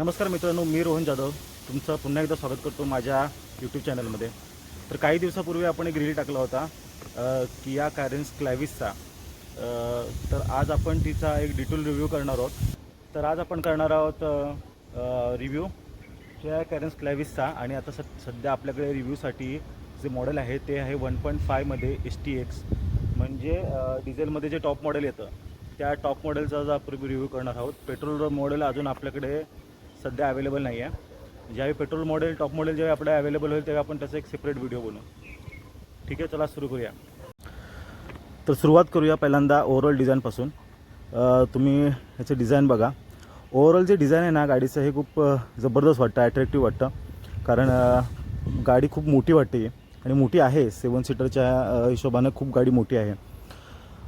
नमस्कार मित्रांनो मी रोहन जाधव. तुमचं पुन्हा एकदा स्वागत करतो माझ्या यूट्यूब चॅनलमध्ये तर काही दिवसापूर्वी आपण एक रील टाकला होता किया कॅरेन्स क्लॅविसचा तर आज आपण तिचा एक डिटेल रिव्ह्यू करणार आहोत. तर आज आपण करणार आहोत रिव्ह्यू किया कॅरेन्स क्लॅविसचा आणि आता स सध्या आपल्याकडे रिव्ह्यूसाठी जे मॉडेल आहे ते आहे वन पॉईंट फायमध्ये एस टी एक्स म्हणजे डिझेलमध्ये जे टॉप मॉडेल येतं त्या टॉप मॉडेलचा आज आपण रिव्ह्यू करणार आहोत. पेट्रोल मॉडेल अजून आपल्याकडे सध्या अवेलेबल नाही आहे ज्यावेळी पेट्रोल मॉडेल टॉप मॉडेल ज्यावेळी आपल्याला अवेलेबल होईल तेव्हा आपण त्याचा एक सेपरेट व्हिडिओ बनवू. ठीक आहे चला सुरू करूया. तर सुरुवात करूया पहिल्यांदा ओव्हरऑल डिझाईनपासून तुम्ही ह्याचे डिझाईन बघा. ओव्हरऑल जे डिझाईन आहे ना गाडीचं हे खूप जबरदस्त वाटतं ॲट्रॅक्टिव्ह वाटतं. कारण गाडी खूप मोठी वाटते. आणि मोठी आहे सेवन सीटरच्या हिशोबानं खूप गाडी मोठी आहे.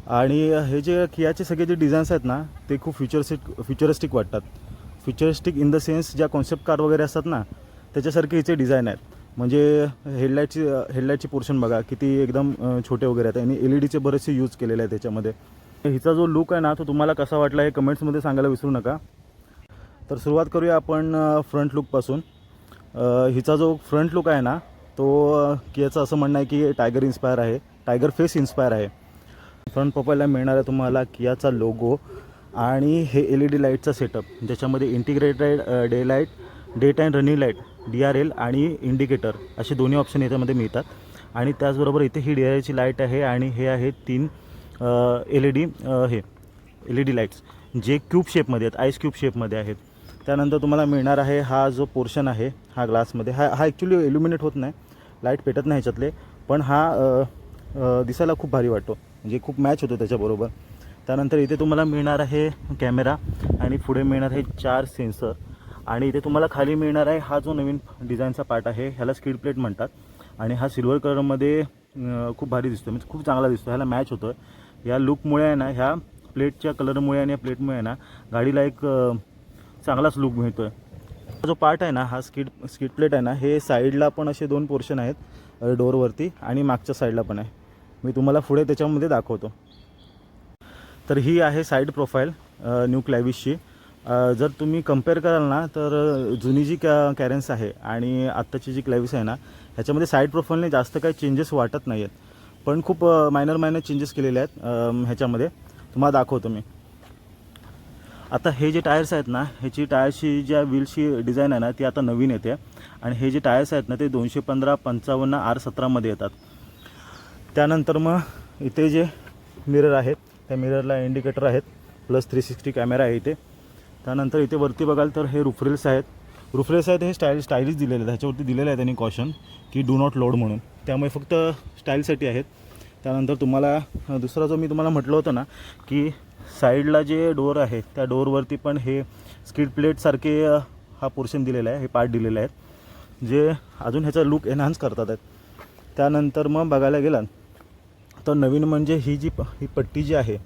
आणि हे जे कियाचे सगळे जे डिझाईन्स आहेत ना ते खूप फ्युचरिस्टिक फ्युचरिस्टिक वाटतात. फ्युचरिस्टिक इन द सेन्स ज्या कॉन्सेप्ट कार वगैरे असतात ना त्याच्यासारखे हिचे डिझाईन आहेत. म्हणजे हेडलाईटची हेडलाईटची पोर्शन बघा किती एकदम छोटे वगैरे आहेत. आणि एल ई डीचे बरेचसे यूज केलेले आहेत त्याच्यामध्ये. हिचा जो लुक आहे ना तो तुम्हाला कसा वाटला हे कमेंट्समध्ये सांगायला विसरू नका. तर सुरुवात करूया आपण फ्रंट लुकपासून हिचा जो फ्रंट लुक आहे ना तो कियाचं असं म्हणणं आहे की टायगर इन्स्पायर आहे. टायगर फेस इन्स्पायर आहे. फ्रंट प्रोफाईलला मिळणार आहे तुम्हाला कियाचा लोगो आणि हे एल ई डी लाईटचा सेटअप ज्याच्यामध्ये integrated day light day time running light D R L आणि इंडिकेटर असे दोन्ही ऑप्शन याच्यामध्ये मिळतात. आणि त्याचबरोबर इथे ही डी आर एलची लाइट आहे आणि हे आहे तीन एल ई डी हे एल ई डी लाईट्स जे क्यूब शेपमध्ये आहेत आईस क्यूब शेपमध्ये आहेत. त्यानंतर तुम्हाला मिळणार आहे हा जो पोर्शन आहे हा ग्लासमध्ये हा हा ॲक्च्युली एल्युमिनेट होत नाही. लाइट पेटत नाही ह्याच्यातले. पण हा दिसायला खूप भारी वाटतो. म्हणजे खूप मॅच होतो त्याच्याबरोबर. त्यानंतर इथे तुम्हाला मिळणार आहे कॅमेरा आणि पुढे मिळणार आहे चार सेन्सर. आणि इथे तुम्हाला खाली मिळणार आहे हा जो नवीन डिझाईनचा पार्ट आहे ह्याला स्किड प्लेट म्हणतात. आणि हा सिल्वर कलरमध्ये खूप भारी दिसतो म्हणजे खूप चांगला दिसतो ह्याला मॅच होतो या लुकमुळे आहे ना ह्या प्लेटच्या कलरमुळे आणि या प्लेटमुळे आहे ना गाडीला एक चांगलाच लुक मिळतो आहे जो पार्ट आहे ना हा स्किड स्किड प्लेट आहे ना हे साईडला पण असे दोन पोर्शन आहेत डोअरवरती आणि मागच्या साईडला पण आहे. मी तुम्हाला पुढे त्याच्यामध्ये दाखवतो. तर ही आहे साईड प्रोफाईल न्यू क्लॅविसची जर तुम्ही कंपेअर कराल ना तर जुनी जी कॅ कॅरेन्स आहे आणि आत्ताची जी क्लॅविस आहे ना ह्याच्यामध्ये साईड प्रोफाईलने जास्त काही चेंजेस वाटत नाही आहेत पण खूप मायनर मायनर चेंजेस केलेले आहेत ह्याच्यामध्ये. तुम्हाला दाखवतो मी. आता हे जे टायर्स आहेत ना ह्याची टायर्सची ज्या व्हीलची डिझाईन आहे ना ती आता नवीन येते. आणि हे जे टायर्स आहेत ना ते दोनशे पंधरा पंचावन्न आर सतरामध्ये येतात. त्यानंतर मग इथे जे मिरर आहेत त्या मिररला इंडिकेटर आहेत. प्लस थ्री सिक्स्टी कॅमेरा आहे इथे. त्यानंतर इथे वरती बघाल तर हे रुफरेल्स आहेत. रुफरेल्स आहेत हे स्टाईल स्टाईलिश दिलेले आहेत. ह्याच्यावरती दिलेलं आहे त्यांनी कॉशन की डू नॉट लोड म्हणून. त्यामुळे फक्त स्टाईलसाठी आहेत. त्यानंतर तुम्हाला दुसरा जो मी तुम्हाला म्हटलं होतं ना की साईडला जे डोअर आहे त्या डोअरवरती पण हे स्किड प्लेटसारखे हा पोर्शन दिलेला आहे. हे पार्ट दिलेले आहेत. जे अजून ह्याचा लुक एनहान्स करतात आहेत. त्यानंतर मग बघायला गेलात तर नवीन म्हणजे ही जी प- ही पट्टी जी आहे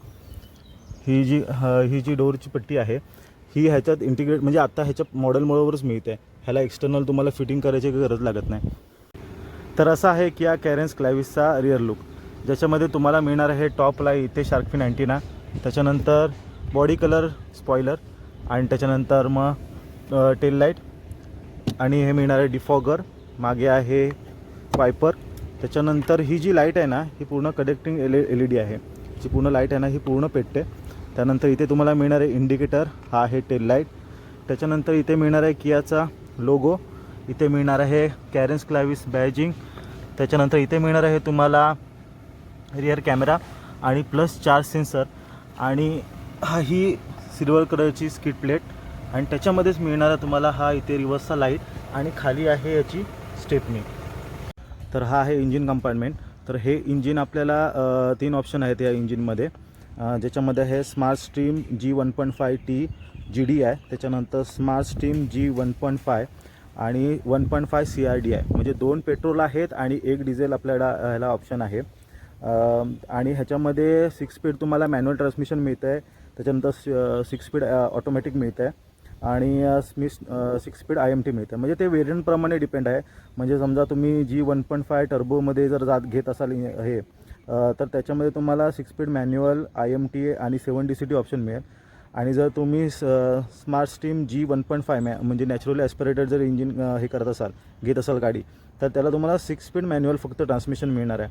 ही जी ही जी डोअरची पट्टी आहे ही ह्याच्यात इंटिग्रेट म्हणजे आत्ता ह्याच्या मॉडेलमुळेवरच मिळते. ह्याला एक्सटर्नल तुम्हाला फिटिंग करायची काही गरज लागत नाही. तर असं आहे की या कॅरेन्स क्लॅविसचा रिअर लुक ज्याच्यामध्ये तुम्हाला मिळणार आहे टॉपला इथे शार्कफिन अँटिना त्याच्यानंतर बॉडी कलर स्पॉयलर आणि त्याच्यानंतर मग टेल लाइट आणि हे मिळणार आहे डिफॉगर मागे आहे वायपर त्याच्यानंतर ही जी लाइट आहे ना ही पूर्ण connecting L L E D आहे. जी पूर्ण लाइट आहे ना ही पूर्ण पेटते. त्यानंतर इथे तुम्हाला मिळणार आहे इंडिकेटर हा आहे टेल लाइट त्याच्यानंतर इथे मिळणार आहे कियाचा लोगो इथे मिळणार आहे कॅरेन्स क्लॅविस बॅजिंग त्याच्यानंतर इथे मिळणार आहे तुम्हाला रिअर कॅमेरा आणि प्लस चार सेन्सर आणि हा ही सिल्वर कलरची स्किट प्लेट आणि त्याच्यामध्येच मिळणारा तुम्हाला हा इथे रिवर्सचा लाइट आणि खाली आहे याची स्टेपनी तर हा आहे इंजिन कंपार्टमेंट. तर हे इंजिन आपल्याला तीन ऑप्शन आहेत या इंजिनमध्ये. ज्याच्यामध्ये आहे smart stream G one point five T G D आहे त्याच्यानंतर smart stream G one point five आणि one point five C R D आहे म्हणजे दोन पेट्रोल आहेत आणि एक डिझेल आपल्याला ह्याला ऑप्शन आहे. आणि ह्याच्यामध्ये सिक्स स्पीड तुम्हाला मॅन्युअल ट्रान्समिशन मिळतं आहे त्याच्यानंतर सिक्स स्पीड ऑटोमॅटिक मिळतं आहे आणि स्मिस six speed I M T मिळतं. म्हणजे ते वेरियंटप्रमाणे डिपेंड आहे. म्हणजे समजा तुम्ही जी वन पॉईंट फाय टर्बोमध्ये जर जात घेत असाल हे तर त्याच्यामध्ये तुम्हाला six speed manual I M T आणि seven D C T option मिळेल. आणि जर तुम्ही smart stream G one point five मॅ म्हणजे नॅचरली ॲस्पिरेटेड जर इंजिन हे करत असाल घेत असाल गाडी तर त्याला तुम्हाला सिक्स स्पीड मॅन्युअल फक्त ट्रान्समिशन मिळणार आहे.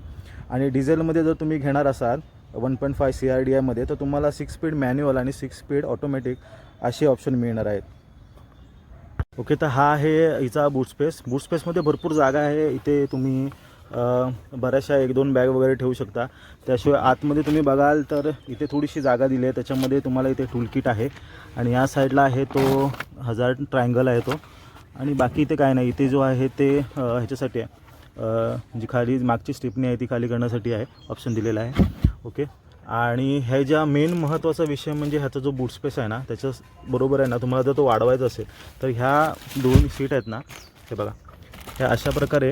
आणि डिझेलमध्ये जर तुम्ही घेणार असाल one point five C R D आयमध्ये तर तुम्हाला सिक्स स्पीड मॅन्युअल आणि सिक्स स्पीड ऑटोमॅटिक असे ऑप्शन मिळणार आहेत. ओके तर हा आहे हिचा बूट स्पेस बूट स्पेसमध्ये भरपूर जागा आहे. इथे तुम्ही बऱ्याचशा एक दोन बॅग वगैरे ठेवू शकता. त्याशिवाय आतमध्ये तुम्ही बघाल तर इथे थोडीशी जागा दिली आहे. त्याच्यामध्ये तुम्हाला इथे टूल किट आहे. आणि या साईडला आहे तो हजार ट्रायंगल आहे तो. आणि बाकी इथे काय नाही. इथे जो आहे ते ह्याच्यासाठी आहे. जी खाली मागची स्टिपनी आहे ती खाली करण्यासाठी आहे. ऑप्शन दिलेला आहे. ओके आणि ह्या ज्या मेन महत्त्वाचा विषय म्हणजे ह्याचा जो बूट स्पेस आहे ना त्याच्या बरोबर आहे ना तुम्हाला जर तो वाढवायचा असेल तर ह्या दोन सीट आहेत ना हे बघा ह्या अशा प्रकारे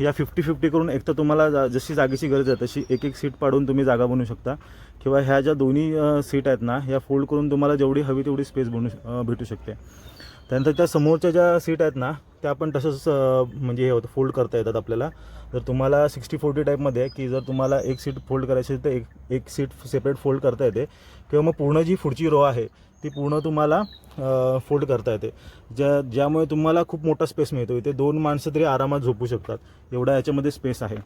या फिफ्टी फिफ्टी करून एक तर तुम्हाला जा जशी जागेची गरज आहे तशी एक एक सीट पाडून तुम्ही जागा बनवू शकता. किंवा ह्या ज्या दोन्ही सीट आहेत ना ह्या फोल्ड करून तुम्हाला जेवढी हवी तेवढी स्पेस बनू भेटू शकते. त्यानंतर त्या समोरच्या ज्या सीट आहेत ना त्या पण तसंच म्हणजे हे होतं फोल्ड करता येतात आपल्याला. जर तुम्हाला सिक्स्टी फोर्टी टाईपमध्ये की जर तुम्हाला एक सीट फोल्ड करायची असेल तर एक एक सीट सेपरेट फोल्ड करता येते. किंवा मग पूर्ण जी पुढची रो आहे ती पूर्ण तुम्हाला फोल्ड करता येते. ज्या ज्यामुळे तुम्हाला खूप मोठा स्पेस मिळतो. इथे दोन माणसं तरी आरामात झोपू शकतात. एवढा याच्यामध्ये स्पेस आहे.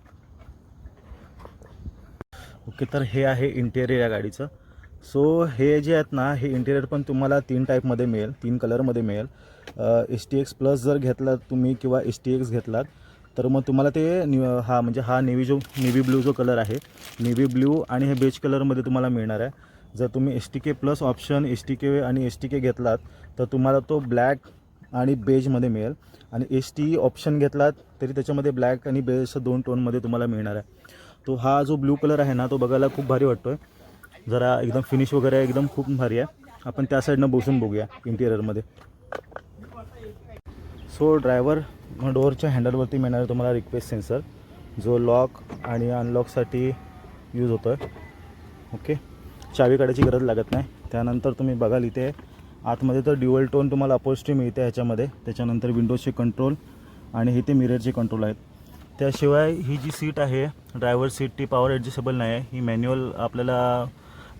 ओके तर हे आहे इंटेरियर या गाडीचं. सो हे जे आहेत ना हे इंटेरियर पण तुम्हाला तीन टाईपमध्ये मिळेल तीन कलरमध्ये मिळेल. एस टी एक्स प्लस जर घेतलात तुम्ही किंवा एस टी एक्स घेतलात तर मग तुम्हाला ते नि- हा म्हणजे हा नेव्ही जो नेव्ही ब्ल्यू जो कलर आहे नेव्ही ब्ल्यू आणि हे बेज कलरमध्ये तुम्हाला मिळणार आहे. जर तुम्ही S T K plus option S T K आणि एस टी के घेतलात तर तुम्हाला तो ब्लॅक आणि बेजमध्ये मिळेल. आणि एस टी ऑप्शन घेतलात तरी त्याच्यामध्ये ब्लॅक आणि बेज असं दोन टोनमध्ये तुम्हाला मिळणार आहे. तो हा जो ब्लू कलर आहे ना तो बघायला खूप भारी वाटतो आहे जरा एकदम फिनिश वगैरे एकदम खूप भारी आहे. आपण त्या साईडनं बसून बघूया इंटिरियरमध्ये सो ड्रायव्हर डोअरच्या हँडलवरती मिळणार आहे तुम्हाला रिक्वेस्ट सेन्सर जो लॉक आणि अनलॉकसाठी यूज होतो आहे ओके चावी काढायची गरज लागत नाही. त्यानंतर तुम्ही बघाल इथे आतमध्ये तर ड्युअल टोन तुम्हाला अपोस्ट्री मिळते ह्याच्यामध्ये. त्याच्यानंतर विंडोजचे कंट्रोल आणि इथे मिररचे कंट्रोल आहेत. त्याशिवाय ही जी सीट आहे ड्रायव्हर सीट ती पॉवर ॲडजस्टेबल नाही आहे. ही मॅन्युअल आपल्याला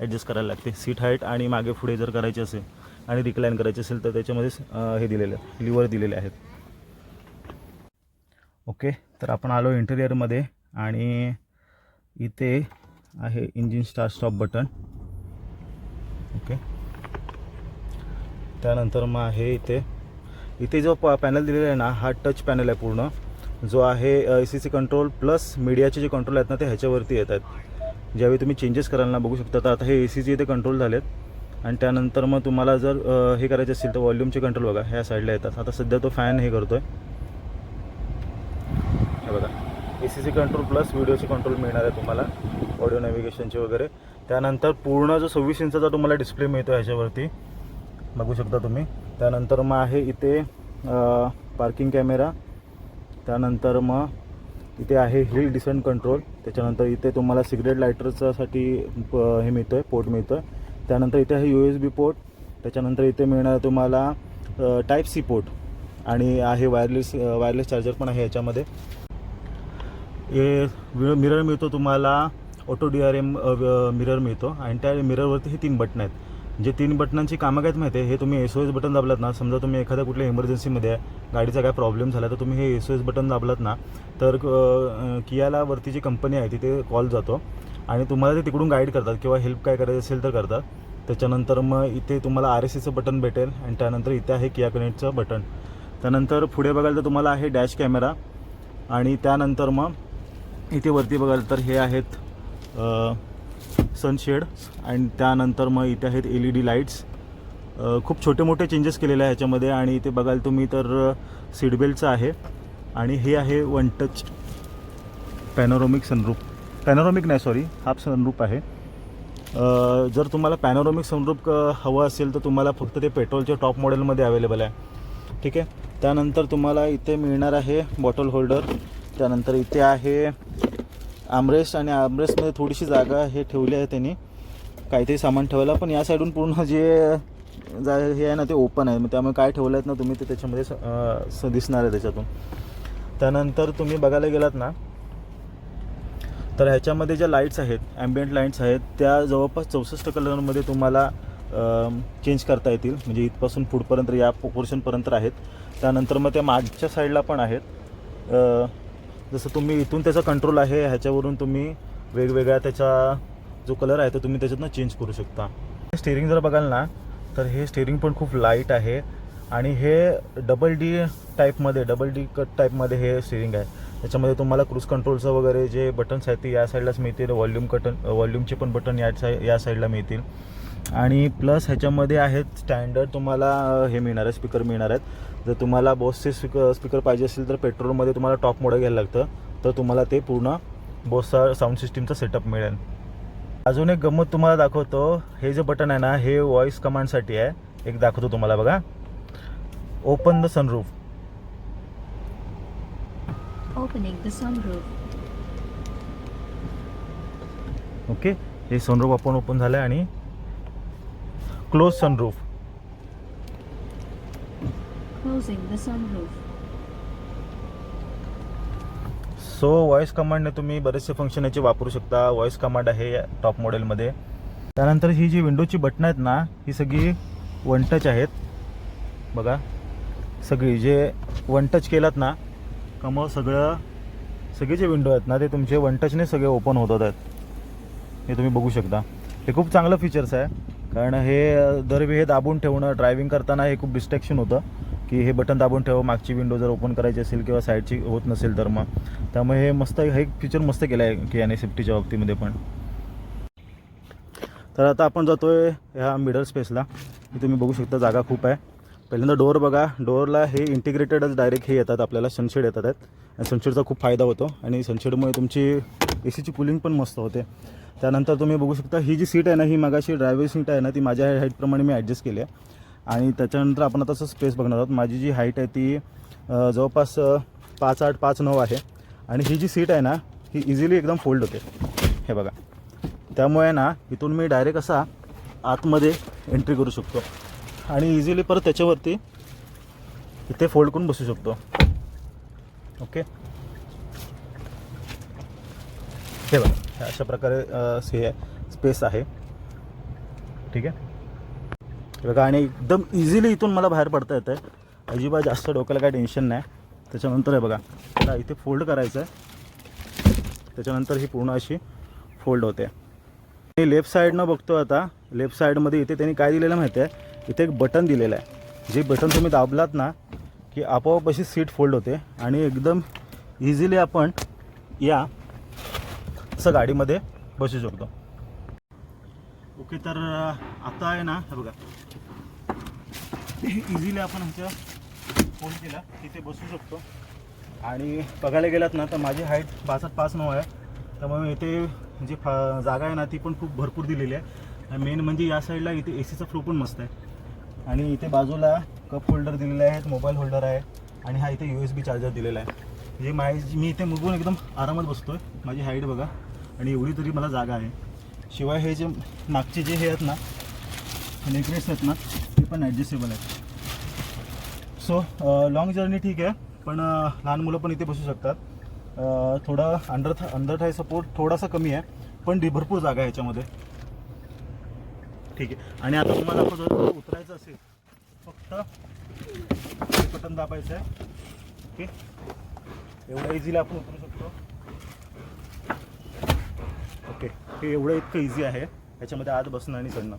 ॲडजस्ट करायला लागते. सीट हाईट आणि मागे पुढे जर करायची असेल आणि रिक्लाईन करायची असेल तर त्याच्यामध्ये हे दिलेले आहे लिव्हर दिलेले आहेत. ओके तर आपण आलो इंटेरियरमध्ये आणि इथे आहे engine start stop button okay त्यानंतर मग आहे इथे इथे जो प पॅनल दिलेला आहे ना हा टच पॅनल आहे पूर्ण. जो आहे A C C control plus मीडियाचे जे कंट्रोल आहेत ना ते ह्याच्यावरती येतात ज्यावेळी तुम्ही चेंजेस करायला बघू शकता. तर आता हे ए सीचे इथे कंट्रोल झालेत. आणि त्यानंतर मग तुम्हाला जर हे करायचे असेल तर वॉल्यूमचे कंट्रोल बघा. ह्या साईडला येतात. आता सध्या तो फॅन हे करतो आहे हे बघा. A C C control plus व्हिडिओचे control मिळणार आहे तुम्हाला. ऑडिओ नॅव्हिगेशनचे वगैरे. त्यानंतर पूर्ण जो सव्वीस इंचाचा तुम्हाला डिस्प्ले मिळतो ह्याच्यावरती. बघू शकता तुम्ही. त्यानंतर मग आहे इथे पार्किंग कॅमेरा त्यानंतर मग इथे आहे हिल डिसेंट कंट्रोल. त्याच्यानंतर इथे तुम्हाला सिगरेट लायटरच्यासाठी प- हे मिळतं आहे पोर्ट मिळतं आहे त्यानंतर इथे आहे यू एस बी पोर्ट. त्याच्यानंतर इथे मिळणार तुम्हाला टाईप सी पोर्ट. आणि आहे वायरलेस वायरलेस चार्जर पण आहे याच्यामध्ये. हे मिरर मिळतो तुम्हाला auto D R M mirror मिळतो. आणि त्या मिररवरती हे तीन बटन आहेत. जे तीन बटनांची कामं काय आहेत माहिती आहे? हे तुम्ही एस ओ एस बटन दाबलात ना समजा तुम्ही एखाद्या कुठल्या इमर्जन्सीमध्ये आहे गाडीचा काय प्रॉब्लेम झाला तर तुम्ही हे एस ओ एस बटन दाबलात ना तर कियाला वरती जी कंपनी आहे तिथे कॉल जातो आणि तुम्हाला ते तिकडून गाईड करतात किंवा हेल्प काय करायचं असेल तर करतात. त्याच्यानंतर मग इथे तुम्हाला आर एस सीचं बटन भेटेल आणि त्यानंतर इथे आहे किया कनेक्टचं बटन त्यानंतर पुढे बघाल तर तुम्हाला आहे डॅश कॅमेरा आणि त्यानंतर मग इथे वरती बघाल तर हे आहेत सनशेड आणि त्यानंतर मग इथे आहेत एल ई डी लाईट्स खूप छोटे मोठे चेंजेस केलेले आहे ह्याच्यामध्ये आणि इथे बघाल तुम्ही तर सीट बेल्टचं आहे. आणि हे आहे वन टच पॅनोरोमिक सनरूप पॅनोरोमिक नाही सॉरी हाफ सनरूप आहे. जर तुम्हाला पॅनोरोमिक सनरूप हवं असेल तर तुम्हाला फक्त ते पेट्रोलच्या टॉप मॉडेलमध्ये अवेलेबल आहे. ठीक आहे? त्यानंतर तुम्हाला इथे मिळणार आहे बॉटल होल्डर त्यानंतर इथे आहे आमरेस्ट आणि आमरेस्टमध्ये थोडीशी जागा हे ठेवली आहे त्यांनी. काहीतरी सामान ठेवायला पण या साईडून पूर्ण जे जा हे आहे ना ते ओपन आहे. मग त्यामुळे काय ठेवलं आहेत ना तुम्ही ते त्याच्यामध्ये स दिसणार आहे त्याच्यातून. त्यानंतर तुम्ही बघायला गेलात ना तर ह्याच्यामध्ये ज्या लाईट्स आहेत ॲम्बियंट लाईट्स आहेत त्या जवळपास चौसष्ट कलरमध्ये तुम्हाला चेंज करता येतील. म्हणजे इथपासून पुढपर्यंत या पोर्शनपर्यंत आहेत. त्यानंतर मग त्या मागच्या साईडला पण आहेत. जसं तुम्ही इथून त्याचा कंट्रोल आहे ह्याच्यावरून तुम्ही वेगवेगळ्या त्याचा जो कलर आहे तो तुम्ही त्याच्यातनं चेंज करू शकता. स्टेरिंग जर बघाल ना तर हे स्टेअरिंग पण खूप लाइट आहे. आणि हे डबल डी टाईपमध्ये डबल डी कट टाईपमध्ये हे स्टेअरिंग आहे. त्याच्यामध्ये तुम्हाला क्रूज कंट्रोलचं वगैरे जे बटन्स आहेत ते या साईडलाच मिळतील. व्हॉल्यूम कटन वॉल्यूमचे पण बटन या साई या साईडला मिळतील. आणि प्लस ह्याच्यामध्ये आहेत स्टँडर्ड तुम्हाला हे मिळणार आहे स्पीकर मिळणार आहेत. जर तुम्हाला बॉसचे स्पीकर स्पीकर पाहिजे असेल तर पेट्रोलमध्ये तुम्हाला टॉप मोडं घ्यायला लागतं. तर तुम्हाला ते पूर्ण बॉसचा साऊंड सिस्टीमचा सेटअप मिळेल. अजून एक गंमत तुम्हाला दाखवतो. हे जे बटन आहे ना हे व्हॉइस कमांडसाठी आहे. एक दाखवतो तुम्हाला बघा. Open the sunroof Opening the sunroof. Okay हे सनरूफ आपण ओपन झालं आहे आणि close sunroof Closing the sunroof. So voice कमांडने तुम्ही बरेचसे फंक्शन याचे वापरू शकता. व्हॉइस कमांड आहे या टॉप मॉडेलमध्ये त्यानंतर ही जी विंडोची बटणं आहेत ना ही सगळी वन टच आहेत. बघा. सगळी जे वन टच केलात ना का मग सगळं सगळे जे विंडो आहेत ना ते तुमचे वन टचने सगळे ओपन होतात आहेत. हे तुम्ही बघू शकता. हे खूप चांगलं फीचर्स आहे. कारण हे अ, दरवेळी हे दाबून ठेवणं ड्रायव्हिंग करताना हे खूप डिस्ट्रॅक्शन होतं. की हे बटन दाबून ठेवा मागची विंडो जर ओपन करायची असेल किंवा साईडची होत नसेल तर मग. त्यामुळे हे मस्त हे फीचर मस्त केलं आहे की याने सेफ्टीच्या बाबतीमध्ये पण. तर आता आपण जातो आहे ह्या मिडल स्पेसला तुम्ही बघू शकता जागा खूप आहे. पहिल्यांदा डोअर बघा. डोअरला हे इंटिग्रेटेडच डायरेक्ट हे येतात आपल्याला सनशेड येतात आहेत आणि सनशेडचा खूप फायदा होतो. आणि सनशेडमुळे तुमची ए सीची कुलिंग पण मस्त होते. त्यानंतर तुम्ही बघू शकता ही जी सीट आहे ना ही मागाशी ड्रायव्हर सीट आहे ना ती माझ्या हाईटप्रमाणे मी ॲडजस्ट केली आहे. आणि त्याच्यानंतर आपण आता असं स्पेस बघणार आहोत. माझी जी हाईट आहे ती जवळपास पाच आठ पाच नऊ आहे. आणि ही जी सीट आहे ना ही इझिली एकदम फोल्ड होते. हे बघा. त्यामुळे ना इथून मी डायरेक्ट असा आतमध्ये एंट्री करू शकतो. आणि इझिली परत त्याच्यावरती इथे फोल्ड करून बसू शकतो. ओके हे बघा अशा प्रकारे से स्पेस आहे. ठीक आहे? बघा आणि एकदम इझिली इथून मला बाहेर पडता येतं आहे अजिबात जास्त डोक्याला काय टेन्शन नाही. त्याच्यानंतर आहे बघा मला इथे फोल्ड करायचं आहे त्याच्यानंतर ही पूर्ण अशी फोल्ड होते. मी लेफ्ट साईडनं बघतो आता. लेफ्ट साईडमध्ये इथे त्यांनी काय दिलेलं माहिती आहे इथे एक बटन दिलेलं आहे. जे बटन तुम्ही दाबलात ना की आपोआप अशी सीट फोल्ड होते आणि एकदम इझिली आपण या असं गाडीमध्ये बसू शकतो. ओके तर आता आहे ना हे बघा. इझिली आपण ह्याच्या फोल्ड केला तिथे बसू शकतो. आणि बघायला गेलात ना तर माझी हाईट पाच आठ पाच नऊ आहे. त्यामुळे इथे जी फा जागा आहे ना ती पण खूप भरपूर दिलेली आहे. मेन म्हणजे या साईडला इथे ए सीचा फ्लो पण मस्त आहे. आणि इथे बाजूला कप होल्डर दिलेले आहेत मोबाईल होल्डर आहे आणि हा इथे यू एस बी चार्जर दिलेला आहे. जे माय मी इथे मुगून एकदम आरामात बसतो आहे माझी हाईट बघा. आणि एवढी तरी मला जागा आहे. शिवाय हे जे मागचे जे हे आहेत ना नेकलेस आहेत ना ते पण ॲडजस्टेबल आहेत. सो लॉंग जर्नी ठीक आहे पण लहान मुलं पण इथे बसू शकतात. थोडा अंडर थ अंडर थाय सपोर्ट थोडासा कमी आहे पण भरपूर जागा आहे याच्यामध्ये. ठीक आहे. आणि आता तुम्हाला जर उतरायचं असेल फक्त बटन दाबायचं आहे. ओके? एवढं इझीला आपण उतरू शकतो. ओके? हे एवढं इतकं इझी आहे. याच्यामध्ये आत बसणं आणि चढणं.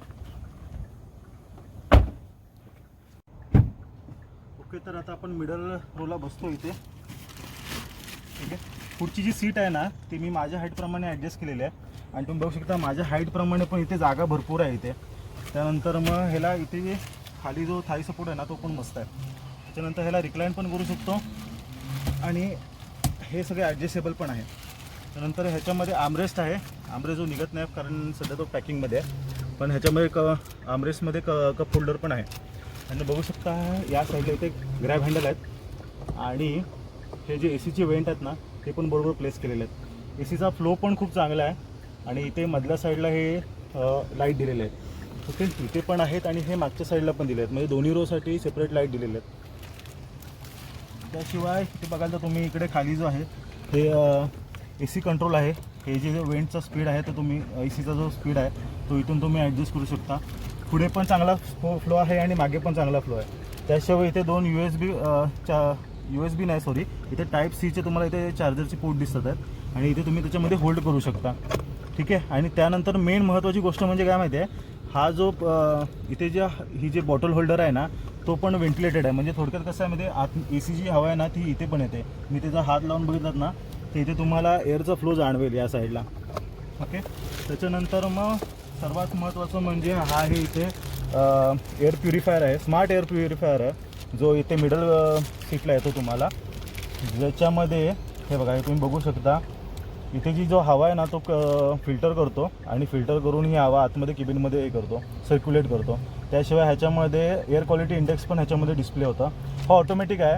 ओके तर आता आपण मिडल रोला बसतो इथे. ठीक आहे? पुढची जी सीट आहे ना ती मी माझ्या हाईटप्रमाणे ॲडजस्ट केलेली आहे. आणि तुम्ही बघू शकता माझ्या हाईटप्रमाणे पण इथे जागा भरपूर आहे इथे. त्यानंतर मग ह्याला इथे खाली जो थाई सपोर्ट आहे ना तो पण मस्त आहे. त्याच्यानंतर ह्याला रिक्लाईन पण करू शकतो. आणि हे सगळे ॲडजस्टेबल पण आहे. त्यानंतर ह्याच्यामध्ये आमरेस्ट आहे. आमरेस्ट जो निघत नाही कारण सध्या तो पॅकिंगमध्ये आहे. पण ह्याच्यामध्ये क आमरेस्टमध्ये क कप होल्डर पण आहे. आणि बघू शकता या साईडला इथे ग्रॅब हँडल आहेत. आणि हे जे ए सीचे वेंट आहेत ना ते पण बरोबर प्लेस केलेले आहेत. ए सीचा फ्लो पण खूप चांगला आहे. आणि इथे मधल्या साईडला हे लाइट दिलेले आहेत. ओके? इथे पण आहेत आणि हे मागच्या साईडला पण दिले आहेत. म्हणजे दोन्ही रोसाठी सेपरेट लाइट दिलेले आहेत. त्याशिवाय इथे बघाल तर तुम्ही इकडे खाली जो आहे हे ए सी कंट्रोल आहे. हे जे जो वेंटचा स्पीड आहे तो तुम्ही ए सीचा जो स्पीड आहे तो इथून तुम्ही ॲडजस्ट करू शकता. पुढे पण चांगला फ्लो आहे आणि मागे पण चांगला फ्लो आहे. त्याशिवाय इथे दोन यू एस बी चा यू एस बी नाही सॉरी इथे टाईप सीचे तुम्हाला इथे चार्जरचे पोर्ट दिसत आहेत. आणि इथे तुम्ही त्याच्यामध्ये होल्ड करू शकता. ठीक आहे? आणि त्यानंतर मेन महत्त्वाची गोष्ट म्हणजे काय माहिती आहे? हा जो इथे जे ही जे बॉटल होल्डर आहे ना तो पण व्हेंटिलेटेड आहे. म्हणजे थोडक्यात कसं आहे म्हणजे आत ए सी जी हवा आहे ना ती इथे पण येते. मी त्याचा हात लावून बघितलात ना तर इथे तुम्हाला एअरचा फ्लो जाणवेल या साईडला ओके त्याच्यानंतर मग सर्वात महत्त्वाचं म्हणजे हा आहे इथे एअर प्युरिफायर आहे. स्मार्ट एअर प्युरिफायर आहे. जो इथे मिडल सीटला येतो तुम्हाला. ज्याच्यामध्ये हे बघा हे तुम्ही बघू शकता. इथे जी जो हवा आहे ना तो फिल्टर करतो आणि फिल्टर करून ही हवा आतमध्ये केबिनमध्ये हे करतो सर्क्युलेट करतो. त्याशिवाय ह्याच्यामध्ये एअर क्वालिटी इंडेक्स पण ह्याच्यामध्ये डिस्प्ले होता. हा ऑटोमॅटिक आहे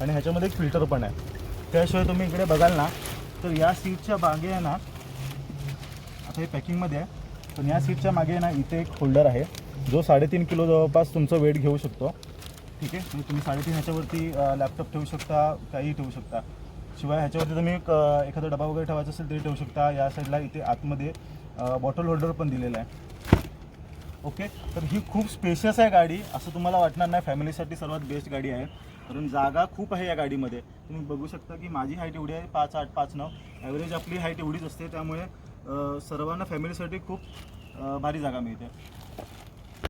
आणि ह्याच्यामध्ये एक फिल्टर पण आहे. त्याशिवाय तुम्ही इकडे बघाल ना तर या सीटच्या मागे आहे ना आता हे पॅकिंगमध्ये आहे. पण या सीटच्या मागे ना इथे एक होल्डर आहे जो साडेतीन किलो जवळपास तुमचं वेट घेऊ शकतो. ठीक आहे? म्हणजे तुम्ही साडेतीन ह्याच्यावरती लॅपटॉप ठेवू शकता काहीही ठेवू शकता. शिवाय ह्याच्यावरती तुम्ही एखादा डबा वगैरे ठेवायचा असेल तरी ठेवू शकता. या साईडला इथे आतमध्ये बॉटल होल्डर पण दिलेला आहे. ओके? तर ही खूप स्पेशियस आहे गाडी. असं तुम्हाला वाटणार नाही फॅमिलीसाठी सर्वात बेस्ट गाडी आहे. कारण जागा खूप आहे या गाडीमध्ये. तुम्ही बघू शकता की माझी हाईट एवढी आहे पाच आठ पाच नऊ. ॲव्हरेज आपली हाईट एवढीच असते. त्यामुळे सर्वांना फॅमिलीसाठी खूप भारी जागा मिळते.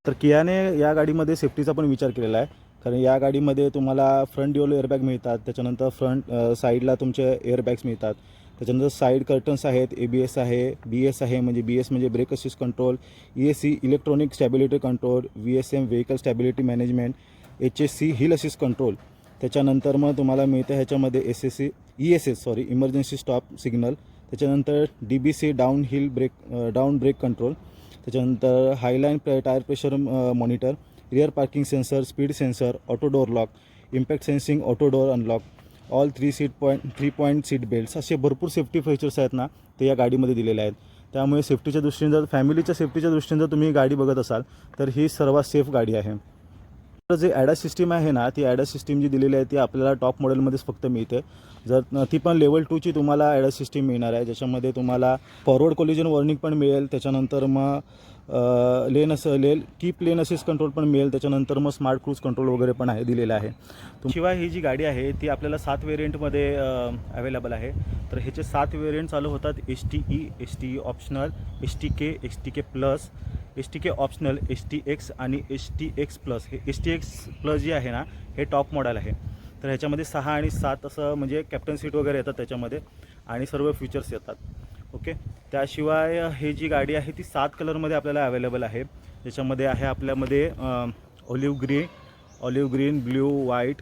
तर कियाने या गाडीमध्ये सेफ्टीचा पण विचार केलेला आहे. कारण या गाडीमध्ये तुम्हाला फ्रंट ड्युअल एअरबॅग मिळतात त्याच्यानंतर फ्रंट साईडला तुमचे एअरबॅग्स मिळतात. त्याच्यानंतर साईड कर्टन्स आहेत ए बी एस आहे बी एस आहे म्हणजे बी एस म्हणजे brake assist control E S C electronic stability control V S M vehicle stability management H S C hill assist control त्याच्यानंतर मग तुम्हाला मिळतं ह्याच्यामध्ये S S C E S S sorry emergency stop signal त्याच्यानंतर D B C down hill brake down brake control त्याच्यानंतर highline प्रे tyre pressure monitor rear parking sensor speed sensor auto door lock impact sensing auto door unlock all three seat point three point seat belts असे भरपूर safety features आहेत ना ते या गाडीमध्ये दिलेले आहेत. त्यामुळे सेफ्टीच्या दृष्टीने जर फॅमिलीच्या सेफ्टीच्या दृष्टीने जर तुम्ही गाडी बघत असाल तर ही सर्वात सेफ गाडी आहे. तर जे ॲडा सिस्टीम आहे ना ती ॲडा सिस्टीम जी दिलेली आहे ती आपल्याला टॉप मॉडेलमध्येच फक्त मिळते. जर ती पण लेवल टूची तुम्हाला ॲडा सिस्टीम मिळणार आहे. ज्याच्यामध्ये तुम्हाला फॉरवर्ड कोलिजन वॉर्निंग पण मिळेल. त्याच्यानंतर मग लेन असं lane keep lane assist control पण मिळेल. त्याच्यानंतर मग स्मार्ट क्रूज कंट्रोल वगैरे पण आहे दिलेलं आहे. शिवाय ही जी गाडी आहे ती आपल्याला सात वेरियंटमध्ये अवेलेबल आहे. तर ह्याचे सात वेरियंट चालू होतात S T E S T E optional S T K S T K plus S T K optional S T X आणि एस टी एक्स प्लस हे एस टी एक्स प्लस जे आहे ना हे टॉप मॉडेल आहे. तर ह्याच्यामध्ये सहा आणि सात असं म्हणजे कॅप्टन सीट वगैरे येतात त्याच्यामध्ये आणि सर्व फीचर्स येतात. ओके त्याशिवाय हे जी गाडी आहे ती सात कलरमध्ये आपल्याला अवेलेबल आहे. ज्याच्यामध्ये आहे आपल्यामध्ये olive green olive green blue white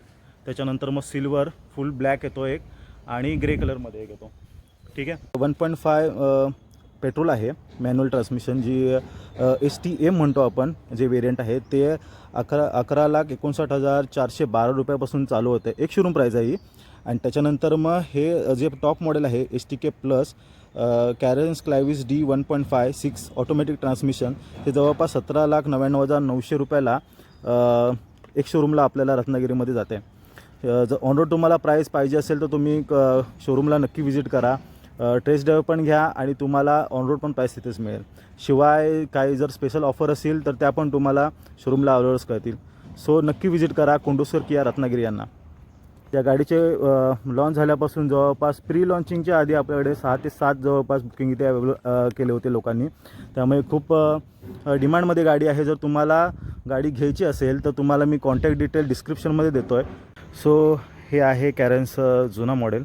त्याच्यानंतर मग सिल्वर फुल ब्लॅक येतो एक आणि ग्रे कलरमध्ये एक येतो. ठीक आहे? वन पॉईंट फाय पेट्रोल आहे मॅन्युअल ट्रान्समिशन जी एस टी एम म्हणतो आपण जे वेरियंट आहे ते अकरा अकरा लाख एकोणसाठ हजार चारशे बारा रुपयापासून चालू होतं. एक शोरूम प्राईज आहे ही. आणि त्याच्यानंतर मग हे जे टॉप मॉडेल आहे S T K plus Carens क्लायविस D one point five six automatic transmission हे जवळपास सतरा लाख नव्याण्णव हजार नऊशे रुपयाला एक शोरूमला आपल्याला रत्नागिरीमध्ये जाते. अ, जर ऑनरोड तुम्हाला प्राईस पाहिजे असेल तर तुम्ही क- शोरूमला नक्की व्हिजिट करा. टेस्ट ड्राईव्ह पण घ्या आणि तुम्हाला ऑनरोड पण प्राईस तिथेच मिळेल. शिवाय काही जर स्पेशल ऑफर असेल तर त्या पण तुम्हाला शोरूमला अवेलेबल्स कळतील सो नक्की व्हिजिट करा कोंडूसर किया रत्नागिरी यांना. त्या गाडीचे लॉन्च झाल्यापासून जवळपास प्री लॉन्चिंगच्या आधी आपल्याकडे सहा ते सात जवळपास बुकिंग इथे अवेलेबल केले होते लोकांनी. त्यामुळे खूप डिमांडमध्ये गाडी आहे. जर तुम्हाला गाडी घ्यायची असेल तर तुम्हाला मी कॉन्टॅक्ट डिटेल डिस्क्रिप्शनमध्ये देतो आहे सो हे आहे कॅरन्स जुना मॉडेल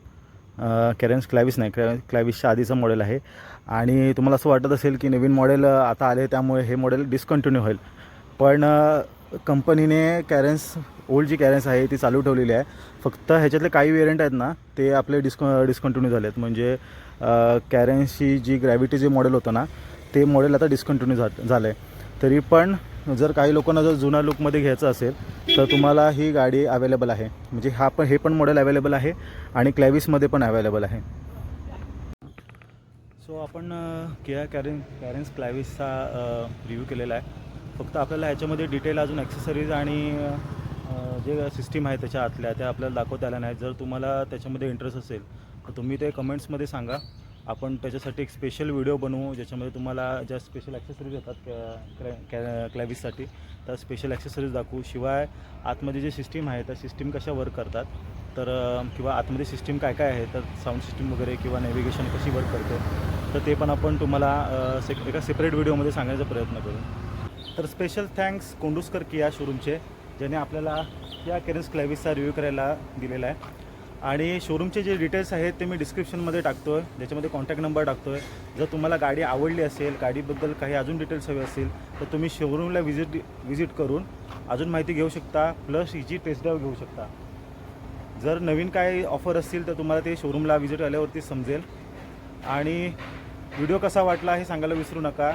कॅरन्स क्लॅविस नाही क्लॅ क्लॅविसच्या आधीचं मॉडेल आहे. आणि तुम्हाला असं वाटत असेल की नवीन मॉडेल आता आले त्यामुळे हे मॉडेल डिस्कंटिन्यू होईल. पण कंपनीने कॅरेन्स ओल्ड जी कॅरेन्स आहे ती चालू ठेवलेली आहे. फक्त ह्याच्यातले काही वेरियंट आहेत ना ते आपले डिस्क डिस्कंटिन्यू झाले आहेत म्हणजे कॅरेन्सची जी ग्रॅव्हिटी जे मॉडेल होतं ना ते मॉडेल आता डिस्कंटिन्यू झा झालं आहे तरी पण जर काही लोकांना जर जुन्या लुकमध्ये घ्यायचं असेल तर तुम्हाला ही गाडी अवेलेबल आहे. म्हणजे हा पण हे पण मॉडेल अवेलेबल आहे आणि क्लॅविसमध्ये पण अवेलेबल आहे. सो आपण किया कॅरेन कॅरेन्स क्लॅविसचा रिव्ह्यू केलेला आहे. फक्त आपल्याला ह्याच्यामध्ये डिटेल अजून ॲक्सेसरीज आणि जे सिस्टीम आहे त्याच्या आतल्या त्या आपल्याला दाखवता आल्या नाहीत. जर तुम्हाला त्याच्यामध्ये इंटरेस्ट असेल तर तुम्ही ते कमेंट्समध्ये सांगा. आपण त्याच्यासाठी एक स्पेशल व्हिडिओ बनवू ज्याच्यामध्ये तुम्हाला ज्या स्पेशल ॲक्सेसरीज येतात कॅ कॅ क्लॅविससाठी त्या स्पेशल ॲक्सेसरीज दाखवू. शिवाय आतमध्ये जे सिस्टीम आहे त्या सिस्टीम कशा वर्क करतात? तर किंवा आतमध्ये सिस्टीम काय काय आहे? तर साऊंड सिस्टीम वगैरे किंवा नॅव्हिगेशन कशी वर्क करते? तर ते पण आपण तुम्हाला से एका सेपरेट व्हिडिओमध्ये सांगण्याचा प्रयत्न करू. तर स्पेशल थँक्स कोंडुसकर किया शोरूमचे ज्याने आपल्याला या केरेन्स क्लॅविसचा रिव्ह्यू करायला दिलेला आहे. आणि शोरूमचे जे डिटेल्स आहेत ते मी डिस्क्रिप्शनमध्ये टाकतो आहे ज्याच्यामध्ये कॉन्टॅक्ट नंबर टाकतो आहे जर तुम्हाला गाडी आवडली असेल गाडीबद्दल काही अजून डिटेल्स हवे असतील तर तुम्ही शोरूमला व्हिजिट व्हिजिट करून अजून माहिती घेऊ शकता प्लस हिची टेस्ट ड्राईव्ह घेऊ शकता. जर नवीन काय ऑफर असतील तर तुम्हाला ते शोरूमला व्हिजिट आल्यावरती समजेल. आणि व्हिडिओ कसा वाटला हे सांगायला विसरू नका.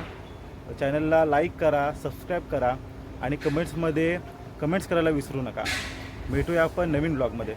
चॅनलला लाईक करा सबस्क्राईब करा. आणि कमेंट्समध्ये कमेंट्स करायला विसरू नका. भेटूया आपण नवीन ब्लॉगमध्ये